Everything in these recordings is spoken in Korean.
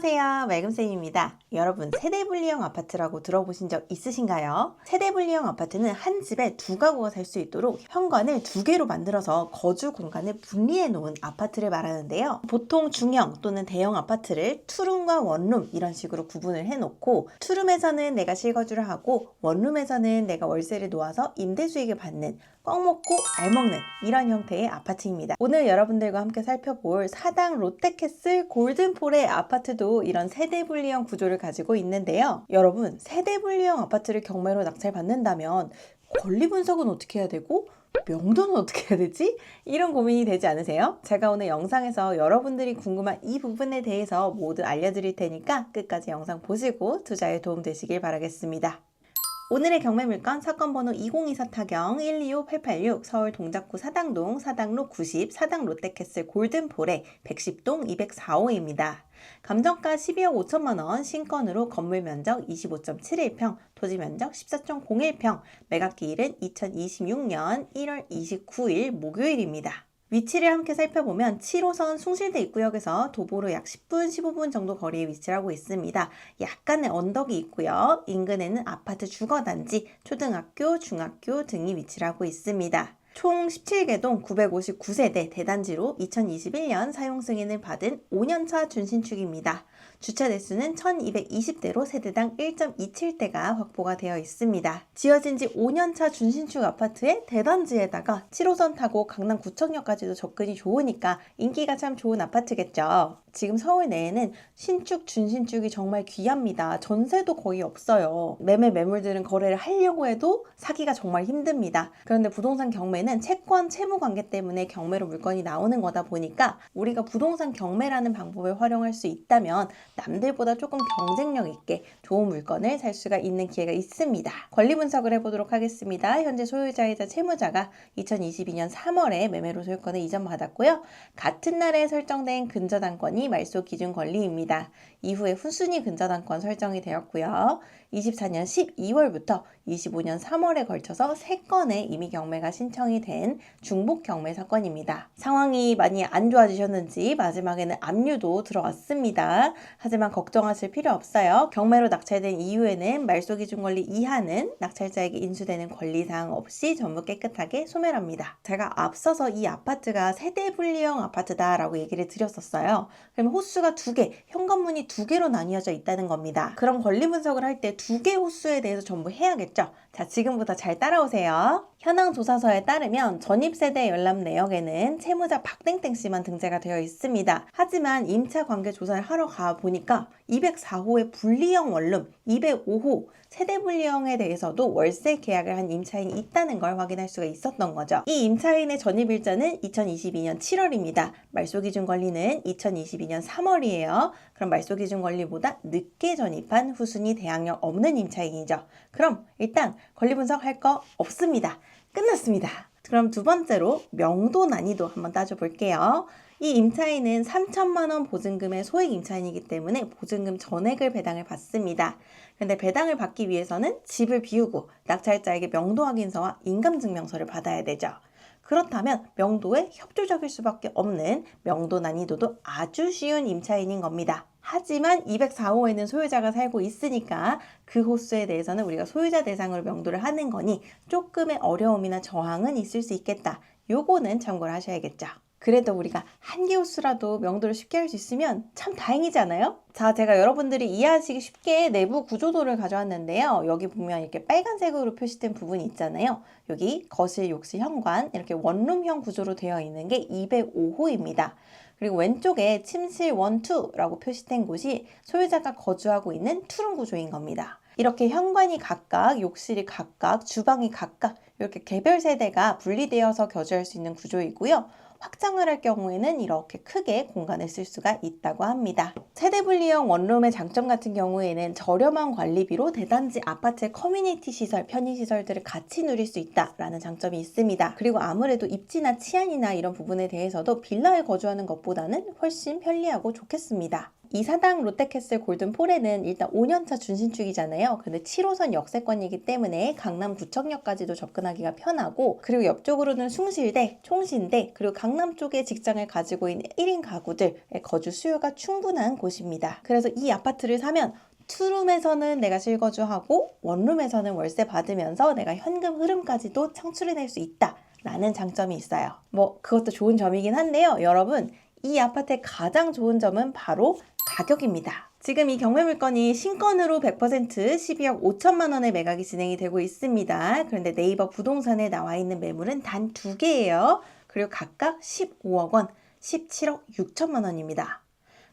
안녕하세요. 맑음쌤입니다. 여러분, 세대분리형 아파트라고 들어보신 적 있으신가요? 세대분리형 아파트는 한 집에 두 가구가 살 수 있도록 현관을 두 개로 만들어서 거주 공간을 분리해 놓은 아파트를 말하는데요. 보통 중형 또는 대형 아파트를 투룸과 원룸 이런 식으로 구분을 해 놓고 투룸에서는 내가 실거주를 하고 원룸에서는 내가 월세를 놓아서 임대 수익을 받는 꽉 먹고 알 먹는 이런 형태의 아파트입니다. 오늘 여러분들과 함께 살펴볼 사당 롯데캐슬 골든폴의 아파트도 이런 세대 분리형 구조를 가지고 있는데요. 여러분, 세대 분리형 아파트를 경매로 낙찰 받는다면 권리 분석은 어떻게 해야 되고 명도는 어떻게 해야 되지? 이런 고민이 되지 않으세요? 제가 오늘 영상에서 여러분들이 궁금한 이 부분에 대해서 모두 알려드릴 테니까 끝까지 영상 보시고 투자에 도움 되시길 바라겠습니다. 오늘의 경매 물건 사건 번호 2024 타경 125886 서울 동작구 사당동 사당로 90 사당 롯데캐슬 골든폴의 110동 204호입니다. 감정가 12억 5천만 원, 신건으로 건물 면적 25.71평, 토지 면적 14.01평, 매각기일은 2026년 1월 29일 목요일입니다. 위치를 함께 살펴보면 7호선 숭실대 입구역에서 도보로 약 10분, 15분 정도 거리에 위치하고 있습니다. 약간의 언덕이 있고요. 인근에는 아파트 주거단지, 초등학교, 중학교 등이 위치하고 있습니다. 총 17개동 959세대 대단지로 2021년 사용 승인을 받은 5년차 준신축입니다. 주차 대수는 1220대로 세대당 1.27대가 확보가 되어 있습니다. 지어진 지 5년차 준신축 아파트의 대단지에다가 7호선 타고 강남 구청역까지도 접근이 좋으니까 인기가 참 좋은 아파트겠죠. 지금 서울 내에는 신축, 준신축이 정말 귀합니다. 전세도 거의 없어요. 매매 매물들은 거래를 하려고 해도 사기가 정말 힘듭니다. 그런데 부동산 경매는 채권, 채무 관계 때문에 경매로 물건이 나오는 거다 보니까 우리가 부동산 경매라는 방법을 활용할 수 있다면 남들보다 조금 경쟁력 있게 좋은 물건을 살 수가 있는 기회가 있습니다. 권리 분석을 해보도록 하겠습니다. 현재 소유자이자 채무자가 2022년 3월에 매매로 소유권을 이전받았고요. 같은 날에 설정된 근저당권이 말소 기준 권리입니다. 이후에 후순위 근저당권 설정이 되었고요. 24년 12월부터 25년 3월에 걸쳐서 3건의 이미 경매가 신청이 된 중복 경매 사건입니다. 상황이 많이 안 좋아지셨는지 마지막에는 압류도 들어왔습니다. 하지만 걱정하실 필요 없어요. 경매로 낙찰된 이후에는 말소 기준 권리 이하는 낙찰자에게 인수되는 권리사항 없이 전부 깨끗하게 소멸합니다. 제가 앞서서 이 아파트가 세대 분리형 아파트다라고 얘기를 드렸었어요. 그러면 호수가 두 개, 현관문이 두 개로 나뉘어져 있다는 겁니다. 그럼 권리 분석을 할 때 두 개 호수에 대해서 전부 해야겠죠? 자, 지금부터 잘 따라오세요. 현황 조사서에 따르면 전입세대 열람 내역에는 채무자 박땡땡 씨만 등재가 되어 있습니다. 하지만 임차 관계 조사를 하러 가 보니까 204호의 분리형 원룸, 205호 세대 분리형에 대해서도 월세 계약을 한 임차인이 있다는 걸 확인할 수가 있었던 거죠. 이 임차인의 전입 일자는 2022년 7월입니다. 말소 기준 권리는 2022년 3월이에요. 그럼 말소 기준 권리보다 늦게 전입한 후순위 대항력 없는 임차인이죠. 그럼 일단 권리 분석할 거 없습니다. 끝났습니다. 그럼 두 번째로 명도 난이도 한번 따져볼게요. 이 임차인은 3천만 원 보증금의 소액 임차인이기 때문에 보증금 전액을 배당을 받습니다. 근데 배당을 받기 위해서는 집을 비우고 낙찰자에게 명도 확인서와 인감증명서를 받아야 되죠. 그렇다면 명도에 협조적일 수밖에 없는 명도 난이도도 아주 쉬운 임차인인 겁니다. 하지만 204호에는 소유자가 살고 있으니까 그 호수에 대해서는 우리가 소유자 대상으로 명도를 하는 거니 조금의 어려움이나 저항은 있을 수 있겠다. 요거는 참고를 하셔야겠죠. 그래도 우리가 한 개 호수라도 명도를 쉽게 할 수 있으면 참 다행이지 않아요? 자, 제가 여러분들이 이해하시기 쉽게 내부 구조도를 가져왔는데요. 여기 보면 이렇게 빨간색으로 표시된 부분이 있잖아요. 여기 거실, 욕실, 현관 이렇게 원룸형 구조로 되어 있는 게 205호입니다. 그리고 왼쪽에 침실 1, 2라고 표시된 곳이 소유자가 거주하고 있는 투룸 구조인 겁니다. 이렇게 현관이 각각, 욕실이 각각, 주방이 각각 이렇게 개별 세대가 분리되어서 거주할 수 있는 구조이고요. 확장을 할 경우에는 이렇게 크게 공간을 쓸 수가 있다고 합니다. 세대 분리형 원룸의 장점 같은 경우에는 저렴한 관리비로 대단지 아파트의 커뮤니티 시설, 편의 시설들을 같이 누릴 수 있다라는 장점이 있습니다. 그리고 아무래도 입지나 치안이나 이런 부분에 대해서도 빌라에 거주하는 것보다는 훨씬 편리하고 좋겠습니다. 이 사당 롯데캐슬 골든폴에는 일단 5년차 준신축이잖아요. 근데 7호선 역세권이기 때문에 강남 구청역까지도 접근하기가 편하고 그리고 옆쪽으로는 숭실대, 총신대 그리고 강남 쪽에 직장을 가지고 있는 1인 가구들의 거주 수요가 충분한 곳입니다. 그래서 이 아파트를 사면 투룸에서는 내가 실거주하고 원룸에서는 월세 받으면서 내가 현금 흐름까지도 창출해낼 수 있다. 라는 장점이 있어요. 뭐 그것도 좋은 점이긴 한데요. 여러분 이 아파트의 가장 좋은 점은 바로 가격입니다. 지금 이 경매 물건이 신건으로 100% 12억 5천만 원의 매각이 진행이 되고 있습니다. 그런데 네이버 부동산에 나와 있는 매물은 단 두 개예요. 그리고 각각 15억 원, 17억 6천만 원입니다.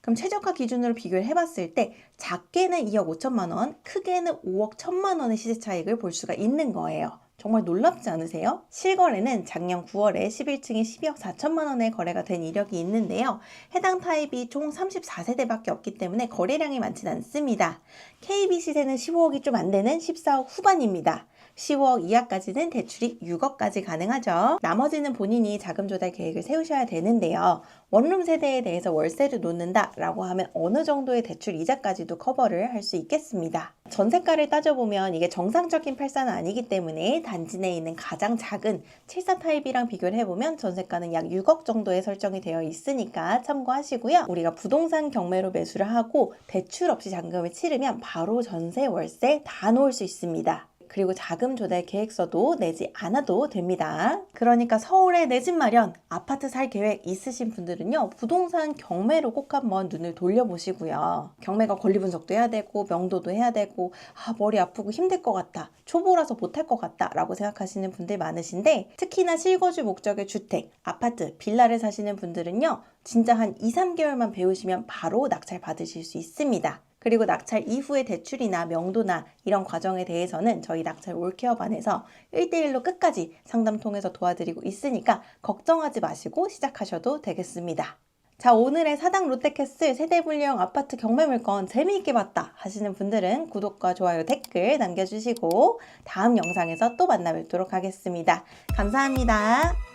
그럼 최저가 기준으로 비교를 해봤을 때 작게는 2억 5천만 원, 크게는 5억 1천만 원의 시세 차익을 볼 수가 있는 거예요. 정말 놀랍지 않으세요? 실거래는 작년 9월에 11층이 12억 4천만 원에 거래가 된 이력이 있는데요. 해당 타입이 총 34세대밖에 없기 때문에 거래량이 많진 않습니다. KB 시세는 15억이 좀 안 되는 14억 후반입니다. 15억 이하까지는 대출이 6억까지 가능하죠. 나머지는 본인이 자금 조달 계획을 세우셔야 되는데요. 원룸 세대에 대해서 월세를 놓는다 라고 하면 어느 정도의 대출 이자까지도 커버를 할 수 있겠습니다. 전세가를 따져보면 이게 정상적인 84는 아니기 때문에 단지 내에 있는 가장 작은 74 타입이랑 비교를 해보면 전세가는 약 6억 정도에 설정이 되어 있으니까 참고하시고요. 우리가 부동산 경매로 매수를 하고 대출 없이 잔금을 치르면 바로 전세, 월세 다 놓을 수 있습니다. 그리고 자금 조달 계획서도 내지 않아도 됩니다. 그러니까 서울에 내 집 마련, 아파트 살 계획 있으신 분들은요, 부동산 경매로 꼭 한번 눈을 돌려보시고요. 경매가 권리 분석도 해야 되고, 명도도 해야 되고, 아, 머리 아프고 힘들 것 같다. 초보라서 못할 것 같다. 라고 생각하시는 분들 많으신데, 특히나 실거주 목적의 주택, 아파트, 빌라를 사시는 분들은요, 진짜 한 2, 3개월만 배우시면 바로 낙찰 받으실 수 있습니다. 그리고 낙찰 이후의 대출이나 명도나 이런 과정에 대해서는 저희 낙찰 올케어 반에서 1대1로 끝까지 상담 통해서 도와드리고 있으니까 걱정하지 마시고 시작하셔도 되겠습니다. 자, 오늘의 사당 롯데캐슬 세대분리형 아파트 경매 물건 재미있게 봤다 하시는 분들은 구독과 좋아요, 댓글 남겨주시고 다음 영상에서 또 만나 뵙도록 하겠습니다. 감사합니다.